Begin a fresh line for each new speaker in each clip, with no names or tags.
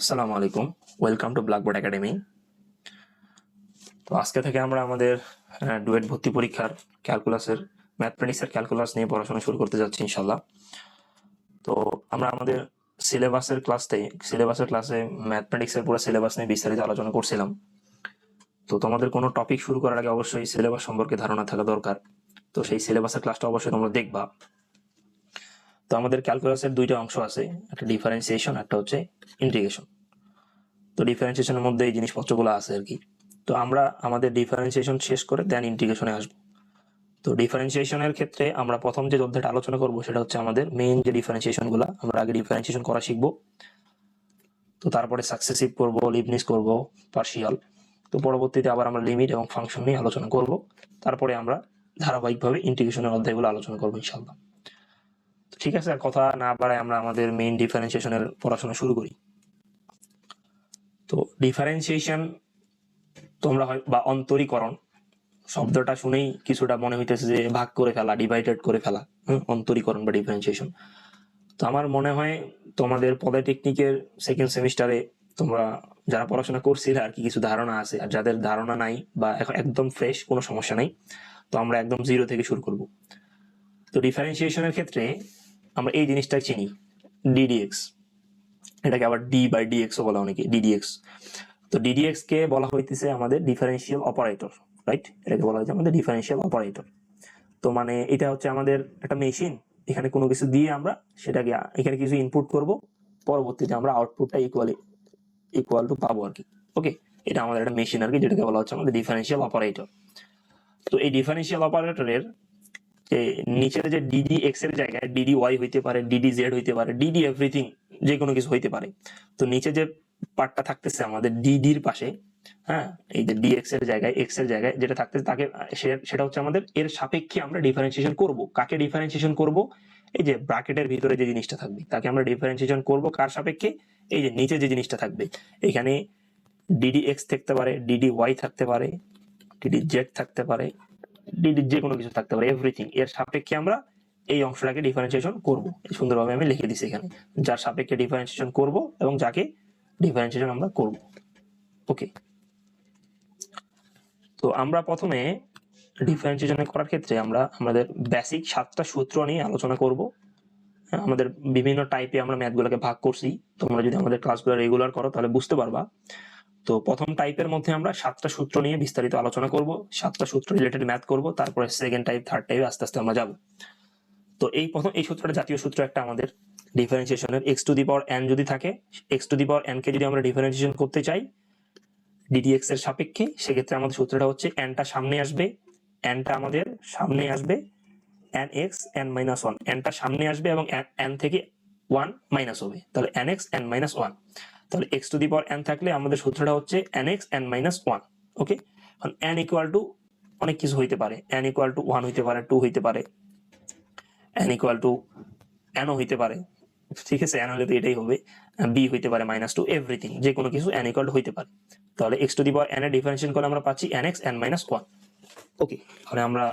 আসসালামু আলাইকুম। Welcome to blackboard academy তো আজকে থেকে আমরা আমাদের ডুয়েট ভর্তি পরীক্ষার ক্যালকুলাসের ম্যাথমেটিক্সের ক্যালকুলাস নিয়ে পড়াশোনা শুরু করতে যাচ্ছি ইনশাল্লাহ তো আমরা আমাদের সিলেবাসের ক্লাসতে সিলেবাসের ক্লাসে ম্যাথমেটিক্সের পুরো সিলেবাস নিয়ে বিস্তারিত আলোচনা করছিলাম। তো তোমাদের কোনো টপিক শুরু করার আগে অবশ্যই সিলেবাস সম্পর্কে ধারণা থাকা দরকার। তো সেই সিলেবাসের ক্লাসটা অবশ্যই তোমরা দেখবা। তো আমাদের ক্যালকুলাসের দুইটা অংশ আছে, একটা ডিফারেন্সিয়েশন একটা হচ্ছে ইন্টিগ্রেশন তো ডিফারেন্সিয়েশনের মধ্যে এই জিনিসপত্রগুলো আছে আর কি। তো আমরা আমাদের ডিফারেন্সিয়েশন শেষ করে দেন ইন্টিগ্রেশনে আসব। তো ডিফারেন্সিয়েশনের ক্ষেত্রে আমরা প্রথম যে অধ্যায়টা আলোচনা করব সেটা হচ্ছে আমাদের মেইন যে ডিফারেন্সিয়েশনগুলা, আমরা আগে ডিফারেন্সিয়েশন করা শিখব। তো তারপরে সাকসেসিভ করব লিবনিস করব পার্শিয়াল তো পরবর্তীতে আবার আমরা লিমিট এবং ফাংশন নিয়ে আলোচনা করব। তারপরে আমরা ধারাবাহিকভাবে ইন্টিগ্রেশনের অধ্যায়গুলো আলোচনা করব ইনশাল্লাহ ঠিক আছে, আর কথা না বাড়ায় আমরা আমাদের মেইন ডিফারেন্সিয়েশনের পড়াশোনা শুরু করি। তো ডিফারেন্সিয়েশন তোমরা হয়, বা অন্তরীকরণ শব্দটা শুনেই কিছুটা মনে হইতেছে যে ভাগ করে ফেলা ডিভাইডেড করে ফেলা অন্তরীকরণ বা ডিফারেন্সিয়েশন তো আমার মনে হয় তোমাদের পলিটেকনিকের সেকেন্ড সেমিস্টারে তোমরা যারা পড়াশোনা করছিলে, আর কি কিছু ধারণা আছে, আর যাদের ধারণা নাই বা এখন একদম ফ্রেশ কোনো সমস্যা নাই, তো আমরা একদম জিরো থেকে শুরু করব। তো ডিফারেন্সিয়েশনের ক্ষেত্রে আমরা এই জিনিসটা চিনি ডিডিএক্স এটাকে আবার ডি বাই ডিএক্সও বলা অনেকে ডিডিএক্স তো ডিডিএক্স কে বলা হইতেছে আমাদের ডিফারেন্সিয়াল অপারেটর রাইট এটাকে বলা হয়েছে আমাদের ডিফারেন্সিয়াল অপারেটর তো মানে এটা হচ্ছে আমাদের একটা মেশিন এখানে কোনো কিছু দিয়ে আমরা সেটাকে, এখানে কিছু ইনপুট করব, পরবর্তীতে আমরা আউটপুটটা ইকুয়ালি ইকুয়াল টু পাবো আর কি। ওকে এটা আমাদের একটা মেশিন আর কি, যেটাকে বলা হচ্ছে আমাদের ডিফারেন্সিয়াল অপারেটর তো এই ডিফারেন্সিয়াল অপারেটরের যে নিচের যে ডিডি এক্সের জায়গায় ডিডি ওয়াই হইতে পারে ডিডি জেড হইতে পারে ডিডি এভরিথিং যে কোনো কিছু হইতে পারে। তো নিচে যে পার্টটা থাকতেছে আমাদের ডিডির পাশে হ্যাঁ এই যে ডিএক্স এর জায়গায় এক্সের জায়গায় যেটা থাকতেছে তাকে সেটা হচ্ছে আমাদের এর সাপেক্ষে আমরা ডিফারেন্সিয়েশন করব। কাকে ডিফারেন্সিয়েশন করব? এই যে ব্র্যাকেটের ভিতরে যে জিনিসটা থাকবে, তাকে আমরা ডিফারেন্সিয়েশন করব কার সাপেক্ষে? এই যে নিচে যে জিনিসটা থাকবে। এখানে ডিডি এক্স থাকতে পারে ডিডি ওয়াই থাকতে পারে ডিডি জেড থাকতে পারে যে কোনো কিছু থাকতে পারে এভরিথিং এর সাপেক্ষে আমরা এই অংশটাকে ডিফারেন্সিয়েশন করব। সুন্দরভাবে আমি লিখে দিছি এখানে। যার সাপেক্ষে ডিফারেন্সিয়েশন করব এবং যাকে ডিফারেন্সিয়েশন আমরা করব। ওকে তো আমরা প্রথমে ডিফারেন্সিয়েশন করার ক্ষেত্রে আমরা আমাদের বেসিক সাতটা সূত্র নিয়ে আলোচনা করব। আমাদের বিভিন্ন টাইপে আমরা ম্যাথগুলোকে ভাগ করছি। তোমরা যদি আমাদের ক্লাসগুলো রেগুলার করো, তাহলে বুঝতে পারবা তো প্রথম টাইপের মধ্যে আমরা সাতটা সূত্র নিয়ে বিস্তারিত আলোচনা করব। সাতটা সূত্র রিলেটেড ম্যাথ করব, তারপরে সেকেন্ড টাইপ থার্ড টাইপ আস্তে আস্তে আমরা যাব। তো এই প্রথম, এই সূত্রটা জাতীয় সূত্র একটা আমাদের ডিফারেন্সিয়েশনের X to the power N যদি থাকে X to the power N কে যদি আমরা ডিফারেন্সিয়েশন করতে চাই ডিডিএক্স এর সাপেক্ষে, সেক্ষেত্রে আমাদের সূত্রটা হচ্ছে এনটা সামনে আসবে এনটা আমাদের সামনে আসবে n x n minus one এনটা সামনে আসবে এবং এন থেকে ওয়ান মাইনাস হবে। তাহলে N X N minus one তাহলে X to the power N থাকলে আমাদের সূত্রটা হচ্ছে N X N minus one okay N equal to অনেক কিছু হইতে পারে। এন ইকুয়াল টু ওয়ান হইতে পারে টু হইতে পারে। এন ইকুয়াল টু এনও হইতে পারে। ঠিক আছে এন হলে তো এটাই হবে। বি হইতে পারে মাইনাস টু এভরিথিং যে কোনো কিছু এন ইকুয়াল হইতে পারে। তাহলে X to the power N এর ডিফারেন্সিয়েশন করে আমরা পাচ্ছি N X N minus one okay তাহলে আমরা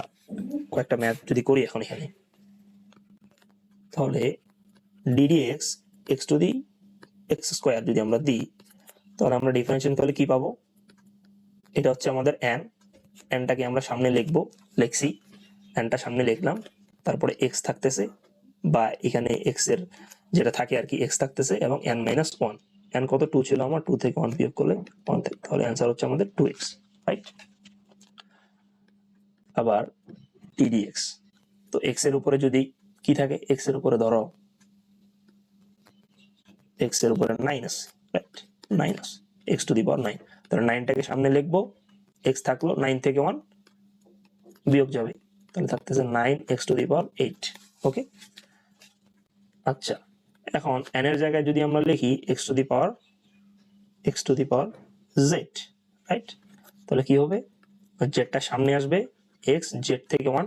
কয়েকটা ম্যাথ যদি করি এখন এখানে। তাহলে D D X X to the X square যদি আমরা দিই, তাহলে আমরা ডিফারেন্সিয়েশন করলে কি পাবো? এটা হচ্ছে আমাদের এন এনটাকে আমরা সামনে লিখব, লিখছি। এনটা সামনে লিখলাম, তারপরে এক্স থাকতেছে, বা এখানে এক্সের যেটা থাকে আর কি এক্স থাকতেছে, এবং এন মাইনাস ওয়ান এন কত? টু ছিল আমার টু থেকে ওয়ান বিয়োগ করলে ওয়ান থেকে তাহলে অ্যান্সার হচ্ছে আমাদের টু এক্স রাইট আবার টিডিএক্স তো এক্সের উপরে যদি কি থাকে? এক্সের উপরে ধরো এক্সের উপরে নাইন রাইট নাইন আছে X to the power nine তাহলে নাইনটাকে সামনে লিখব এক্স থাকল নাইন থেকে ওয়ান বিয়োগ যাবে। তাহলে থাকতেছে nine X to the power eight okay আচ্ছা এখন এন এর জায়গায় যদি আমরা লিখি X to the power X to the power Z right তাহলে কি হবে? জেডটা সামনে আসবে এক্স জেড থেকে ওয়ান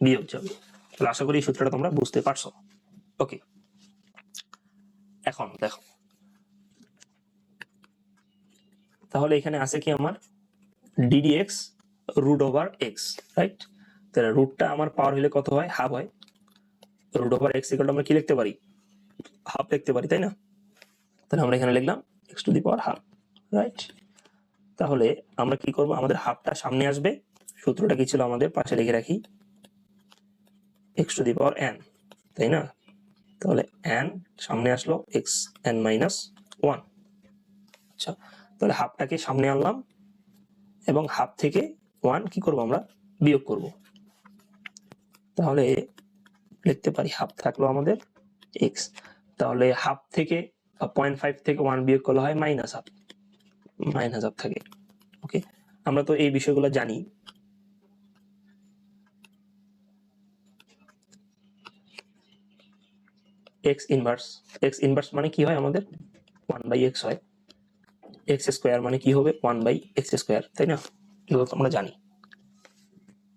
বিয়োগ যাবে। তাহলে আশা করি এই সূত্রটা তোমরা বুঝতে পারছ। ওকে এখন, দেখো। তাহলে এখানে আছে কি আমার? D D X root over X right তাহলে রুটটা আমার পাওয়ার হলে কত হয়? হাফ হয়। রুট ওভার এক্স ইকুয়াল আমরা কি লিখতে পারি? হাফ লিখতে পারি, তাই না? তাহলে আমরা এখানে লিখলাম X to the power half right তাহলে আমরা কি করব? আমাদের হাফটা সামনে আসবে। সূত্রটা কি ছিল আমাদের? পাশে লিখে রাখি। X to the power N তাই না? তাহলে এন সামনে আসলো এক্স এন মাইনাস ওয়ান আচ্ছা তাহলে হাফটাকে সামনে আনলাম এবং হাফ থেকে ওয়ান কি করব আমরা? বিয়োগ করব। তাহলে লিখতে পারি হাফ থাকল আমাদের এক্স তাহলে হাফ থেকে পয়েন্ট ফাইভ থেকে ওয়ান বিয়োগ করলে হয় মাইনাস হাফ মাইনাস হাফ থাকে ওকে আমরা তো এই বিষয়গুলো জানি। এক্স ইনভার্স এক্স ইনভার্স মানে কি হয় আমাদের? ওয়ান বাই এক্স হয়। এক্স স্কোয়ার মানে কি হবে? ওয়ান বাই এক্স স্কোয়ার তাই না? এগুলো আমরা জানি।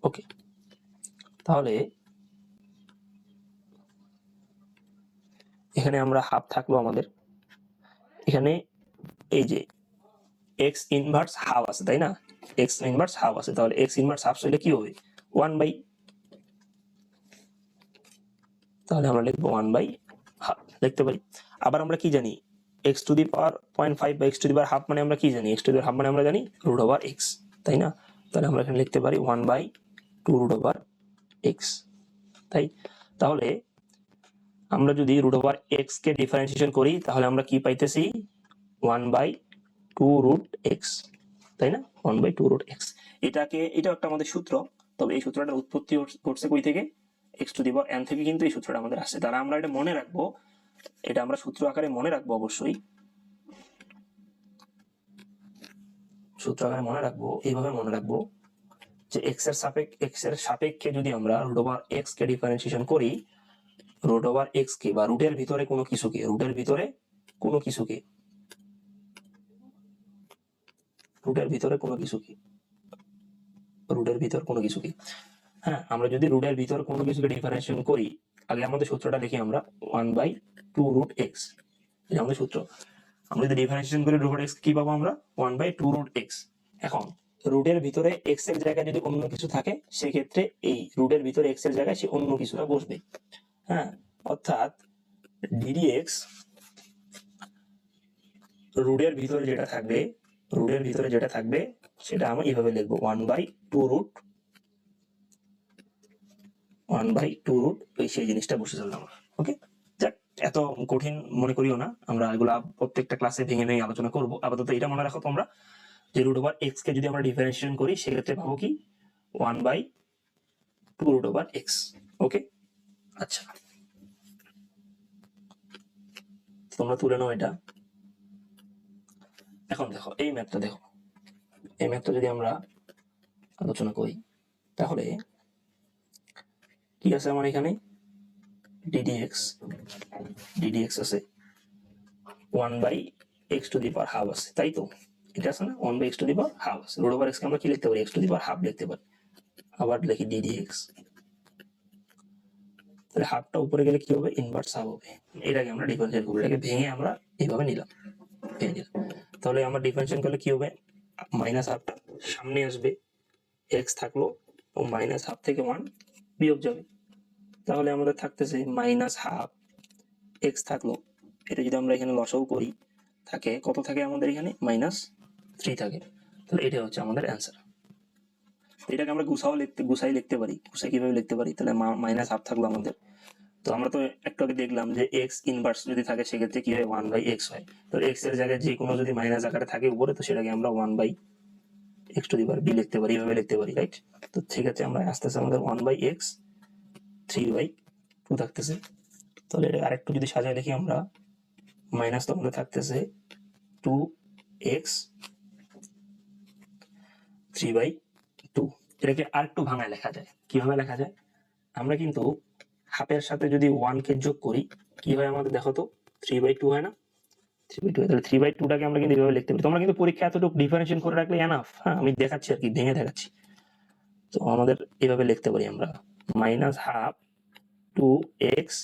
ওকে তাহলে এখানে আমরা হাফ থাকল আমাদের। এখানে এই যে এক্স ইনভার্স হাফ আছে, তাই না? এক্স ইনভার্স হাফ আছে। তাহলে এক্স ইনভার্স হাফ হলে কি হবে? ওয়ান বাই তাহলে আমরা লিখব ওয়ান বাই লিখতে পারি। আবার আমরা কি জানি? X to the power point five বা X to the power half মানে আমরা কি জানি? এক্স টু দি হাফ মানে আমরা জানি রুট ওভার এক্স তাই না? তাহলে আমরা এখানে লিখতে পারি one by two root over X তাই? তাহলে আমরা যদি রুট ওভার এক্স কে ডিফারেন্সিয়েশন করি, তাহলে আমরা কি পাইতেছি? One by two root X তাই না? One by two root X এটাকে এটা একটা আমাদের সূত্র, তবে এই সূত্রটার উৎপত্তি ঘটছে কই থেকে? X to the power N থেকে কিন্তু এই সূত্রটা আমাদের আসছে। তারা আমরা এটা মনে রাখব এটা আমরা সূত্র আকারে মনে রাখব অবশ্যই। সূত্র আকারে মনে রাখব, এইভাবে মনে রাখব যে এক্সের সাপেক্ষ এক্সের সাপেক্ষে যদি আমরা রুট ওভার এক্স কে ডিফারেন্সিয়েশন করি রুট ওভার এক্স কে বা রুটের ভিতরে কোনো কিছুকে রুটের ভিতরে কোনো কিছুকে রুটের ভিতরে কোনো কিছুকে রুটের ভিতর কোনো কিছুকে হ্যাঁ আমরা যদি রুটের ভিতর কোনো কিছুকে ডিফারেন্সিয়েশন করি আগে আমাদের সূত্রটা লিখি আমরা one by two root X আমাদের সূত্র। আমরা যদি ডিফারেন্সিয়েশন করি রুট এক্স কি পাবো আমরা? One by two root X এখন রুটের ভিতরে এক্সের জায়গায় যদি অন্য কিছু থাকে, সেক্ষেত্রে এই রুটের ভিতরে এক্সের জায়গায় সে অন্য কিছুটা বসবে। হ্যাঁ অর্থাৎ ডিডিএক্স রুটের ভিতরে যেটা থাকবে রুটের ভিতরে যেটা থাকবে, সেটা আমরা এইভাবে লিখব। One by two root one by two root সেই জিনিসটা বসে চললাম ওকে এত কঠিন মনে করিও না, আমরা এগুলা প্রত্যেকটা ক্লাসে ভেঙে ভেঙে আলোচনা করব। আপাতত এটা মনে রাখো তোমরা, যে রুট ওভার এক্স কে যদি আমরা ডিফারেন্সিয়েশন করি, সেক্ষেত্রে পাবো কি? One by two root over X okay আচ্ছা। তোমরা তুলে নাও এটা। এখন দেখো, এই ম্যাথটা দেখো। এই ম্যাথটা যদি আমরা আলোচনা করি, তাহলে কি আছে আমার এখানে? D D X D D X আছে। One by X to the power half আছে, তাই তো? এটা আছে না? One by X to the power half আছে। রুট ওভার এক্সকে আমরা কি লিখতে পারি? X to the power half লিখতে পারি। আবার লিখি ডিডিএক্স তাহলে হাফটা উপরে গেলে কি হবে? ইনভার্স হাফ হবে। এটাকে আমরা ডিফারেন্সিয়েট করব। এটাকে ভেঙে আমরা এইভাবে নিলাম। ভেঙে নিলাম। তাহলে আমরা ডিফারেন্সিয়েট করলে কি হবে? মাইনাস হাফটা সামনে আসবে। এক্স থাকল, ও মাইনাস হাফ থেকে ওয়ান বিয়োগ যাবে। তাহলে আমাদের থাকতেছে মাইনাস হাফ এক্স থাকল। এটা যদি আমরা এখানে লসাও করি, থাকে, কত থাকে আমাদের এখানে? মাইনাস থ্রি থাকে। তাহলে এটা হচ্ছে আমাদের অ্যান্সার এটাকে আমরা গুছাও লিখতে, গুছাই লিখতে পারি। গুছাই কীভাবে লিখতে পারি? তাহলে মাইনাস হাফ থাকল আমাদের। তো আমরা তো একটু আগে দেখলাম যে এক্স ইনভার্স যদি থাকে, সেক্ষেত্রে কি হয়? ওয়ান বাই এক্স হয়। তো এক্সের জায়গায় যে কোনো যদি মাইনাস আকারে থাকে উপরে, তো সেটাকে আমরা one by X to the power B লিখতে পারি। এভাবে লিখতে পারি রাইট তো ঠিক আছে আমরা আস্তে আস্তে আমাদের one by X three by two থাকতেছে। তাহলে আরেকটু যদি সাজায় দেখি আমরা মাইনাস তো আমাদের থাকতেছে two X three by two এটাকে আরেকটু ভাঙায় লেখা যায়। কীভাবে লেখা যায়? আমরা কিন্তু হাফের সাথে যদি ওয়ান কে যোগ করি, কি হয় আমাদের দেখো তো? থ্রি বাই টু হয় না? থ্রি বাই টু তাহলে থ্রি বাই টুটাকে আমরা কিন্তু এভাবে লিখতে পারি। তোমরা কিন্তু পরীক্ষা এতটুকু ডিফারেন্সিয়েশন করে রাখলে এনাফ হ্যাঁ আমি দেখাচ্ছি আর কি, ভেঙে দেখাচ্ছি। তো আমাদের এভাবে লিখতে পারি আমরা। Minus half two X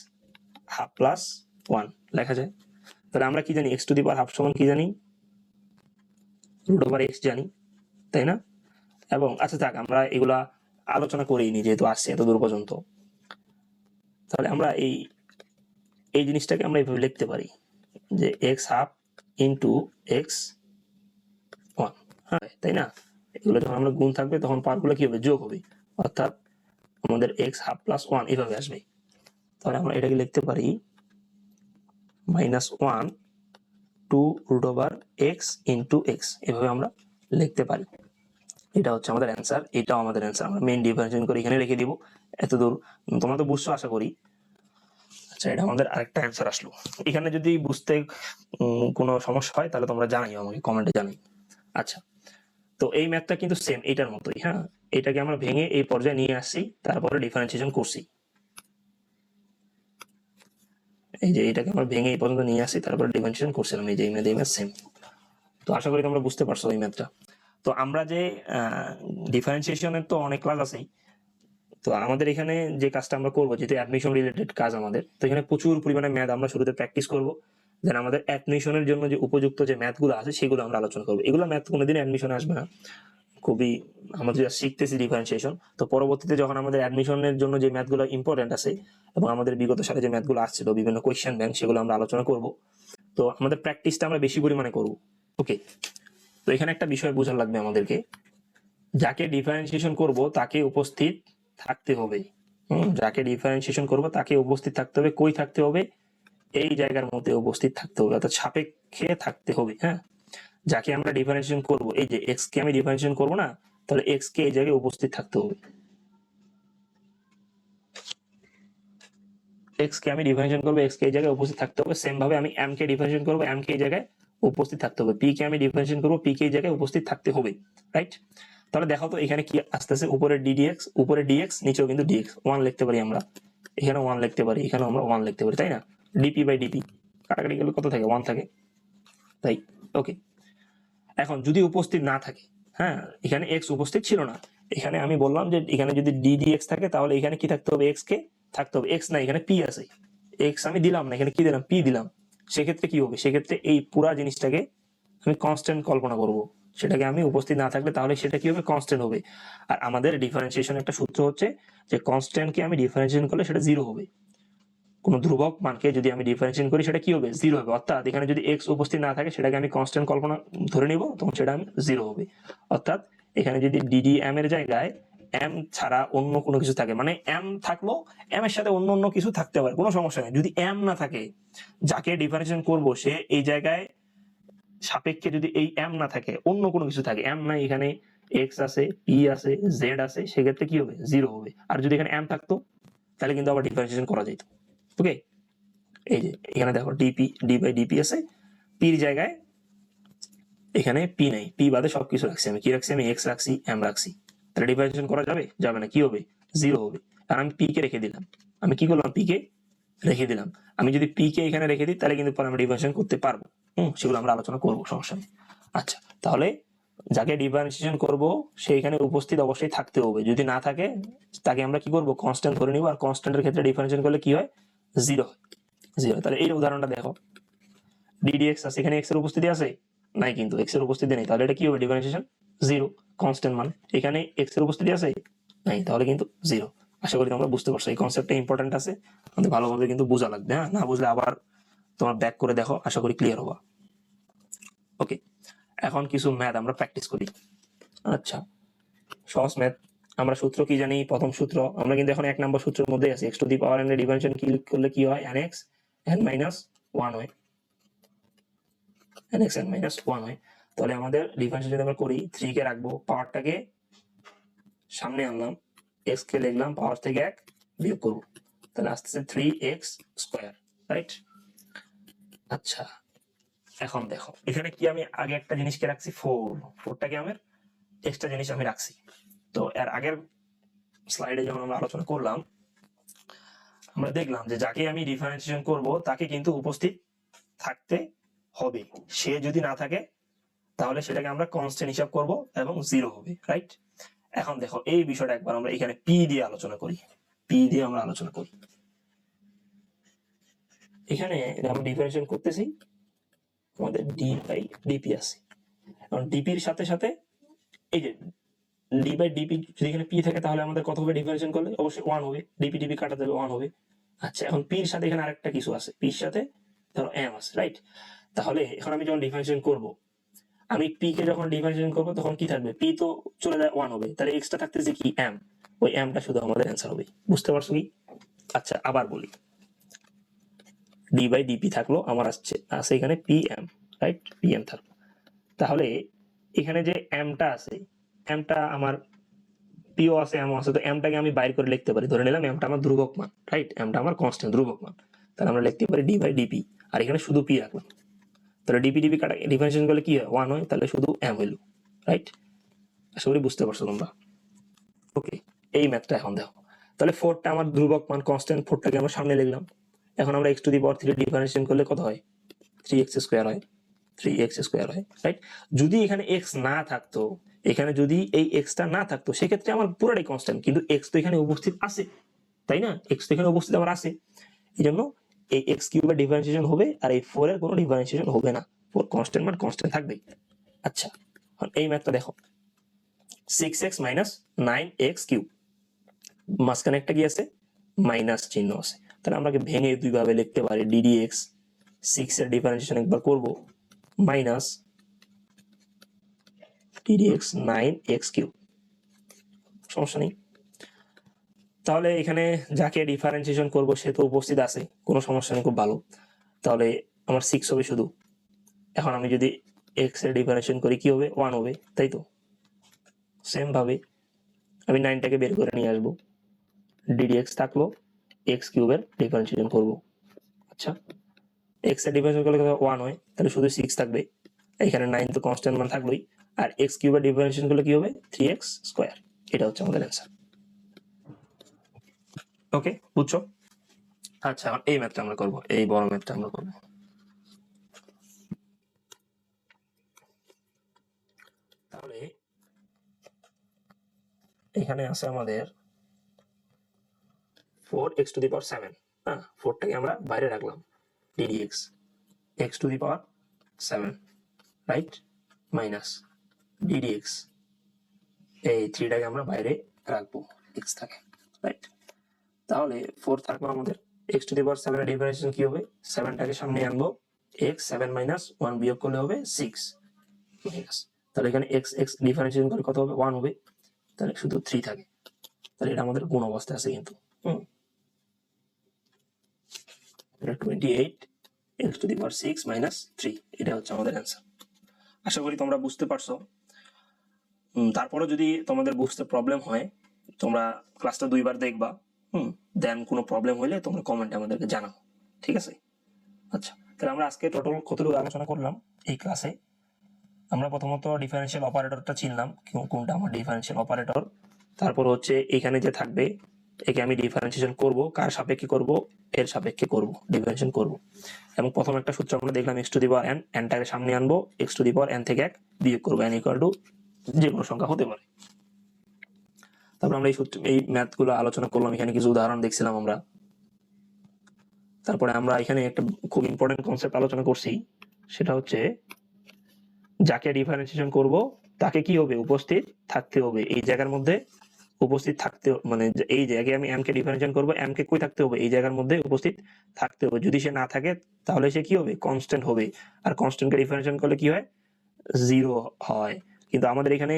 half plus one লেখা যায়। তাহলে আমরা কি জানি? X to the power half সমান কি জানি? রুট ওভার এক্স জানি, তাই না? এবং আচ্ছা থাক আমরা এগুলা আলোচনা করিনি যেহেতু আসছে এত দূর পর্যন্ত। তাহলে আমরা এই এই জিনিসটাকে আমরা এইভাবে লিখতে পারি যে X half into X one হ্যাঁ তাই না? এগুলো যখন আমরা গুণ থাকবে তখন পাওয়ারগুলো কি হবে? যোগ হবে। অর্থাৎ আমাদের এক্স হাফ প্লাস ওয়ান এভাবে আসবে। তাহলে আমরা এটাকে লিখতে পারি minus one two root over X into X এভাবে আমরা লিখতে পারি। এটা হচ্ছে আমাদের অ্যান্সার এটাও আমাদের অ্যান্সার আমরা মেন ডিফারেন্সিয়েশন করে এখানে রেখে দিব। এত দূর। তোমরা তো বুঝছ, আশা করি। আচ্ছা এটা আমাদের আরেকটা অ্যান্সার আসলো। এখানে যদি বুঝতে কোনো সমস্যা হয়, তাহলে তোমরা জানাই আমাকে কমেন্টে জানাই আচ্ছা তো এই ম্যাথটা কিন্তু সেম এটার মতোই হ্যাঁ? এটাকে আমরা ভেঙে এই পর্যায়ে নিয়ে আসছি তারপরে ডিফারেন্সিয়েশন করছি। এই যে এটাকে আমরা ভেঙে এই পর্যন্ত নিয়ে আসি, তারপরে ডিফারেন্সিয়েশন করছিলাম, এই যে এই ম্যাথ এই ম্যাথ সেম তো আশা করি তোমরা বুঝতে পারছ এই ম্যাথটা তো আমরা যে ডিফারেন্সিয়েশনের তো অনেক ক্লাস আছেই। তো আমাদের এখানে যে কাজটা আমরা করব, যেহেতু অ্যাডমিশন রিলেটেড কাজ আমাদের, তো এখানে প্রচুর পরিমাণে ম্যাথ আমরা শুরুতে প্র্যাকটিস করব। দেন আমাদের অ্যাডমিশনের জন্য যে উপযুক্ত যে ম্যাথগুলো আছে, সেগুলো আমরা আলোচনা করব। এগুলো ম্যাথ কোনোদিন অ্যাডমিশনে আসবে না। খুবই আমরা যেটা শিখতেছি ডিফারেন্সিয়েশন তো পরবর্তীতে যখন আমাদের অ্যাডমিশনের জন্য যে ম্যাথগুলো ইম্পর্টেন্ট আছে এবং আমাদের বিগত সালে যে ম্যাথগুলো আসছিল, বিভিন্ন কোয়েশ্চেন ব্যাংক সেগুলো আমরা আলোচনা করব। তো আমাদের প্র্যাকটিসটা আমরা বেশি পরিমাণে করব। ওকে তো এখানে একটা বিষয় বোঝার লাগবে আমাদেরকে। যাকে ডিফারেন্সিয়েশন করব, তাকে উপস্থিত থাকতে হবে। যাকে ডিফারেন্সিয়েশন করব, তাকে উপস্থিত থাকতে হবে, কই থাকতে হবে? এই জায়গার মধ্যে উপস্থিত থাকতে হবে, অর্থাৎ সাপেক্ষে থাকতে হবে হ্যাঁ? যাকে আমরা ডিফারেন্সিয়েশন করব, এই যে এক্স কে আমি ডিফারেন্সিয়েশন করব না, তাহলে এক্স কে এই জায়গায় উপস্থিত থাকতে হবে। এক্স কে আমি ডিফারেন্সিয়েশন করব এক্স কে এই জায়গায় উপস্থিত থাকতে হবে সেম ভাবে আমি এম কে ডিফারেন্সিয়েশন করব এম কে এই জায়গায় উপস্থিত থাকতে হবে পি কে আমি ডিফারেন্সিয়েশন করব পি কে এই জায়গায় উপস্থিত থাকতে হবে রাইট তাহলে দেখো তো এখানে কি আসতেছে, উপরে ডিডিএক্স উপরে ডিএক্স নিচেও কিন্তু ডিএক্স ওয়ান লিখতে পারি আমরা এখানে ওয়ান লিখতে পারি এখানে আমরা ওয়ান লিখতে পারি, তাই না? ডিপি বাই ডিপি কাটাকাটি গেলে কত থাকে? ওয়ান থাকে। তাই? ওকে এখন যদি উপস্থিত না থাকে হ্যাঁ এখানে এক্স উপস্থিত ছিল না। এখানে আমি বললাম যে এখানে যদি ডিডিএক্স থাকে, তাহলে এখানে কি থাকতে হবে? এক্স কে থাকতে হবে। এক্স না, এখানে পি আছে। এক্স আমি দিলাম না, এখানে কি দিলাম? পি দিলাম। সেক্ষেত্রে কি হবে? সেক্ষেত্রে এই পুরা জিনিসটাকে আমি কনস্ট্যান্ট কল্পনা করব। সেটাকে আমি উপস্থিত না থাকলে তাহলে সেটা কি হবে? কনস্ট্যান্ট হবে। আর আমাদের ডিফারেন্সিয়েশন একটা সূত্র হচ্ছে যে কনস্ট্যান্টকে আমি ডিফারেন্সিয়েশন করলে সেটা জিরো হবে। কোনো ধ্রুবক মানকে যদি আমি ডিফারেন্সিয়েশন করি, সেটা কি হবে? জিরো হবে। অর্থাৎ এখানে যদি এক্স উপস্থিত না থাকে, সেটাকে আমি কনস্ট্যান্ট কল্পনা ধরে নিব, তখন সেটা আমি জিরো হবে। অর্থাৎ এখানে যদি ডিডি এম এর জায়গায় এম ছাড়া অন্য কোনো কিছু থাকে মানে এম থাকল এম এর সাথে অন্য অন্য কিছু থাকতে পারে, কোনো সমস্যা নেই। যদি এম না থাকে, যাকে ডিফারেন্সিয়েশন করব, সে এই জায়গায় সাপেক্ষে যদি এই এম না থাকে, অন্য কোনো কিছু থাকে এম নাই, এখানে এক্স আছে পি আছে জেড আছে, সেক্ষেত্রে কি হবে? জিরো হবে। আর যদি এখানে এম থাকতো, তাহলে কিন্তু আবার ডিফারেন্সিয়েশন করা যেত। ওকে এই যে, এখানে দেখো ডিপি ডি বাই ডিপি আছে। পির জায়গায় এখানে পি নাই। পি বাদে সবকিছু রাখছি আমি। কি রাখছি আমি? এক্স রাখছি এম রাখছি। তাহলে ডিফারেন্সিয়েশন করা যাবে? যাবে না। কি হবে? জিরো হবে। আমি পি কে রেখে দিলাম। আমি কি করলাম? পি কে রেখে দিলাম। আমি যদি পি কে এখানে রেখে দিই, তাহলে কিন্তু পরে আমরা ডিফারেন্সিয়েশন করতে পারব। হুম, সেগুলো আমরা আলোচনা করব, সমস্যা নেই। আচ্ছা তাহলে যাকে ডিফারেন্সিয়েশন করব, সে এখানে উপস্থিত অবশ্যই থাকতে হবে। যদি না থাকে, তাকে আমরা কি করব? কনস্ট্যান্ট ধরে নিব। আর কনস্ট্যান্টের ক্ষেত্রে ডিফারেন্সিয়েশন করলে কি হয়? জিরো। জিরো। তাহলে এই উদাহরণটা দেখো। ডিডিএক্স আছে। এখানে এক্সের উপস্থিতি আছে? নাই কিন্তু এক্সের উপস্থিতি নেই। তাহলে এটা কি হবে? Differentiation zero. কনস্ট্যান্ট মান। এখানে এক্সের উপস্থিতি আছে? নাই। তাহলে কিন্তু জিরো। আশা করি তোমরা বুঝতে পারছ। এই কনসেপ্টটা ইম্পর্টেন্ট আছে। আমাদের ভালোভাবে কিন্তু বোঝা লাগবে হ্যাঁ? না বুঝলে আবার তোমার ব্যাক করে দেখো। আশা করি ক্লিয়ার হবা। ওকে এখন কিছু ম্যাথ আমরা প্র্যাকটিস করি। আচ্ছা। সহজ ম্যাথ আমরা সূত্র কি জানি? প্রথম সূত্র। আমরা কিন্তু এখন এক নম্বর সূত্রের মধ্যে আছি। X to the power N এর ডিফারেন্সিয়েশন কি করলে কি হয়? N X N minus one হয় N X N minus one হয় তাহলে আমাদের ডিফারেন্সিয়েশন যদি আমরা করি থ্রি কে রাখব পাওয়ারটাকে সামনে আনলাম এক্স কে লিখলাম পাওয়ার থেকে এক বিয়োগ করব। তাহলে আসতেছে থ্রি এক্স স্কোয়ার রাইট আচ্ছা এখন দেখো। এখানে কি আমি আগে একটা জিনিসকে রাখছি? ফোর ফোরটাকে আমার এক্সট্রা জিনিস আমি রাখছি। তো এর আগের স্লাইডে যখন আমরা আলোচনা করলাম, আমরা দেখলাম যে যাকে আমি ডিফারেন্সিয়েশন করব, তাকে কিন্তু উপস্থিত থাকতে হবে। সে যদি না থাকে, তাহলে সেটাকে আমরা কনস্ট্যান্ট হিসাব করব এবং জিরো হবে রাইট এখন দেখো, এই বিষয়টা একবার আমরা এখানে পি দিয়ে আলোচনা করি। পি দিয়ে আমরা আলোচনা করি। এখানে আমরা ডিফারেন্সিয়েশন করতেছি, আমাদের ডি বাই ডিপি আছে। এখন ডিপির সাথে সাথে এই যে ডি বাই ডিপি যদি এখানে পি থাকে তাহলে আমাদের কত হবে ডিফারেন্সিয়েশন করলে? অবশ্যই ওয়ান হবে। ডিপি ডিপি কাটা যাবে ওয়ান হবে। আচ্ছা এখন পির সাথে এখানে আরেকটা কিছু আছে। পির সাথে ধরো এম আছে রাইট তাহলে এখন আমি যখন ডিফারেন্সিয়েশন করব, আমি পি কে যখন ডিফারেন্সিয়েশন করব, তখন কি থাকবে? পি তো চলে যায় ওয়ান হবে। তাহলে এক্সট্রা থাকতেছে কি? এম ওই এমটা শুধু আমাদের অ্যান্সার হবে বুঝতে পারছ কি? আচ্ছা আবার বলি। ডি বাই ডিপি থাকল, আমার আসছে। আছে এখানে P M right P M থাকল। তাহলে এখানে যে এমটা আছে এমটা আমার পিও আছে এম আছে, তো এমটাকে আমি বাইর করে লিখতে পারি। ধরে নিলাম এমটা আমার ধ্রুবক মান রাইট এমটা আমার কনস্ট্যান্ট ধ্রুবক মান। তাহলে আমরা লিখতে পারি ডি বাই ডিপি আর এখানে শুধু পি রাখলাম। তাহলে ডিপি ডিপি কাটা ডিফারেন্সিয়েশন করলে কি হয়? ওয়ান হয়, তাহলে শুধু এম হইল রাইট আশা করি বুঝতে পারছ তোমরা। ওকে এই ম্যাথটা এখন দেখো। তাহলে ফোরটা আমার ধ্রুবক মান কনস্ট্যান্ট ফোরটাকে আমরা সামনে লিখলাম। এখন আমরা X to the power three differentiation করলে কত হয়? থ্রি এক্স স্কোয়ার হয়। থ্রি এক্স স্কোয়ার হয় রাইট যদি এখানে এক্স না থাকতো এখানে যদি এই এক্সটা না থাকতো, সেক্ষেত্রে আমার পুরোটাই কনস্ট্যান্ট কিন্তু এক্স তো এখানে উপস্থিত আছে, তাই না? এক্স তো এখানে উপস্থিত আমার আছে। এই জন্য এই এক্স কিউবের ডিফারেন্সিয়েশন হবে আর এই ফোর এর কোনো ডিফারেন্সিয়েশন হবে না। ফোর কনস্ট্যান্ট মান কনস্ট্যান্ট থাকবে আচ্ছা এই ম্যাথটা দেখো। Six X minus nine X cube মাঝখানে একটা কি আছে? মাইনাস চিহ্ন আছে। তাহলে আমরা ভেঙে দুই ভাবে লিখতে পারি ডিডি এক্স সিক্স এর ডিফারেন্সিয়েশন একবার করব। মাইনাস এক্স নাইন এক্স সমস্যা নেই। তাহলে এখানে যাকে ডিফারেন্সিয়েশন করব সে তো উপস্থিত আছে, কোনো সমস্যা নেই, খুব ভালো। তাহলে আমার সিক্স হবে শুধু। এখন আমি যদি এক্সের ডিফারেন্সিয়েশন করি, কি হবে? ওয়ান হবে, তাই তো? সেম ভাবে আমি নাইনটাকে বের করে নিয়ে আসব। ডিডি এক্স থাকল এক্স কিউবের ডিফারেন্সিয়েশন করব। আচ্ছা। এক্সের ডিফারেন্সিয়েশন করলে ওয়ান হয়, তাহলে শুধু সিক্স থাকবে। এখানে নাইন তো কনস্ট্যান্ট মান থাকলোই। আর এক্স কিউবের ডিফারেন্সিয়েশন করলে কি হবে? থ্রি এক্স স্কোয়ার এটা হচ্ছে আমাদের অ্যান্সার ওকে বুঝছ? আচ্ছা এখন এই ম্যাথটা আমরা করব। এই বড় ম্যাথটা আমরা করব। তাহলে এখানে আছে আমাদের four X to the power seven হ্যাঁ ফোরটাকে আমরা বাইরে রাখলাম। D D X X to the power seven right minus D D এই থ্রিটাকে আমরা বাইরে রাখব এক্স থাকে রাইট তাহলে ফোর থাকল আমাদের। এক্স টু দি পাওয়ার সেভেনের ডিফারেন্সিয়েশন কি হবে? সেভেনটাকে সামনে আনব। এক্স সেভেন মাইনাস ওয়ান বিয়োগ করলে হবে সিক্স মাইনাস তাহলে এখানে এক্স এক্স ডিফারেন্সিয়েশন করে কত হবে? ওয়ান হবে। তাহলে শুধু থ্রি থাকে। তাহলে এটা আমাদের গুণ অবস্থায় আছে কিন্তু twenty eight X to the power six minus three এটা হচ্ছে আমাদের অ্যান্সার আশা করি তোমরা বুঝতে পারছ। তারপরে যদি তোমাদের বুঝতে প্রবলেম হয়, তোমরা ক্লাসটা দুইবার দেখবা, হুম দেন কোনো প্রবলেম হলে তোমরা কমেন্টে আমাদেরকে জানাও, ঠিক আছে? আচ্ছা তাহলে আমরা আজকে টোটাল কতটুকু আলোচনা করলাম এই ক্লাসে আমরা প্রথমত ডিফারেন্সিয়াল অপারেটরটা চিনলাম কোনটা আমার ডিফারেন্সিয়াল অপারেটর তারপর হচ্ছে এখানে যে থাকবে, একে আমি ডিফারেন্সিয়েশন করব, কার সাপেক্ষে করব, এর সাপেক্ষে করব ডিফারেন্সিয়েশন করব। এবং প্রথম একটা সূত্র আমরা দেখলাম X to the power N এনটাকে সামনে আনব X to the power N থেকে এক বিয়োগ করব এন ইকুয়াল টু যে কোনো সংখ্যা হতে পারে। তারপর আমরা এই সূত্র এই ম্যাথগুলো আলোচনা করলাম, এখানে কিছু উদাহরণ দেখছিলাম আমরা। তারপরে আমরা এখানে একটা খুব ইম্পর্টেন্ট কনসেপ্ট আলোচনা করছি, সেটা হচ্ছে যাকে ডিফারেন্সিয়েশন করব, তাকে কি হবে? উপস্থিত থাকতে হবে। এই জায়গার মধ্যে উপস্থিত থাকতে মানে এই জায়গায় আমি এম কে ডিফারেন্সিয়েশন করব এম কে কই থাকতে হবে? এই জায়গার মধ্যে উপস্থিত থাকতে হবে। যদি সে না থাকে, তাহলে সে কি হবে? কনস্ট্যান্ট হবে। আর কনস্ট্যান্ট কে ডিফারেন্সিয়েশন করলে কি হয়? জিরো হয়। কিন্তু আমাদের এখানে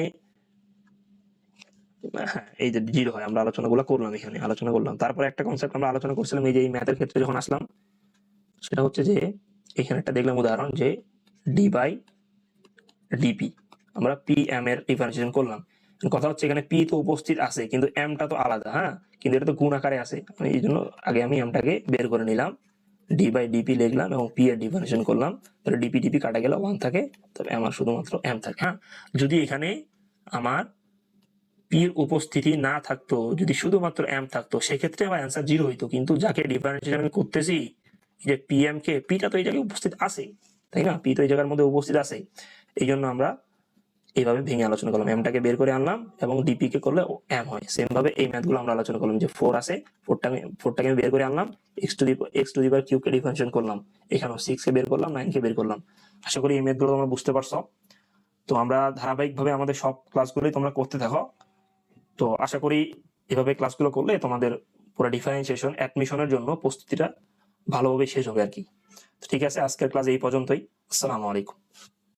এই যে জিরো হয়, আমরা আলোচনাগুলো করলাম এখানে, আলোচনা করলাম। তারপরে একটা কনসেপ্ট আমরা আলোচনা করছিলাম, এই যে এই ম্যাথের ক্ষেত্রে যখন আসলাম, সেটা হচ্ছে যে এখানে একটা দেখলাম উদাহরণ যে ডি বাই ডিপি আমরা পি এম এর ডিফারেন্সিয়েশন করলাম। কথা হচ্ছে এখানে পি তো উপস্থিত আছে, কিন্তু এমটা তো আলাদা হ্যাঁ? কিন্তু এটা তো গুণ আকারে আছে। মানে এই জন্য আগে আমি এমটাকে বের করে নিলাম। ডি বাই ডিপি লিখলাম এবং পি এর ডিফারেন্সিয়েশন করলাম। তাহলে ডিপি ডিপি কাটা গেলে ওয়ান থাকে, তবে আমার শুধুমাত্র এম থাকে হ্যাঁ? যদি এখানে আমার পির উপস্থিতি না থাকতো, যদি শুধুমাত্র এম থাকতো, সেক্ষেত্রে আমার অ্যান্সার জিরো হইতো। কিন্তু যাকে ডিফারেন্সিয়েশন আমি করতেছি যে পি এম কে পিটা তো এই জায়গায় উপস্থিত আছে, তাই না? পি তো এই জায়গার মধ্যে উপস্থিত আছে। এই জন্য আমরা এইভাবে ভেঙে আলোচনা করলাম। এমটাকে বের করে আনলাম এবং ডিপি কে করলে এম হয়। সেম ভাবে এই ম্যাথগুলো আমরা আলোচনা করলাম যে ফোর আছে ফোরটা ফোরটাকে আমি বের করে আনলাম X to the X to the power cube K differentiation করলাম। এখানেও সিক্স কে বের করলাম নাইন কে বের করলাম। আশা করি এই ম্যাথগুলো তোমরা বুঝতে পারছ। তো আমরা ধারাবাহিকভাবে আমাদের সব ক্লাসগুলোই তোমরা করতে থাকো। তো আশা করি এভাবে ক্লাসগুলো করলে তোমাদের পুরো ডিফারেন্সিয়েশন অ্যাডমিশনের জন্য প্রস্তুতিটা ভালোভাবে শেষ হবে আর কি। ঠিক আছে, আজকের ক্লাস এই পর্যন্তই। আসসালামু আলাইকুম।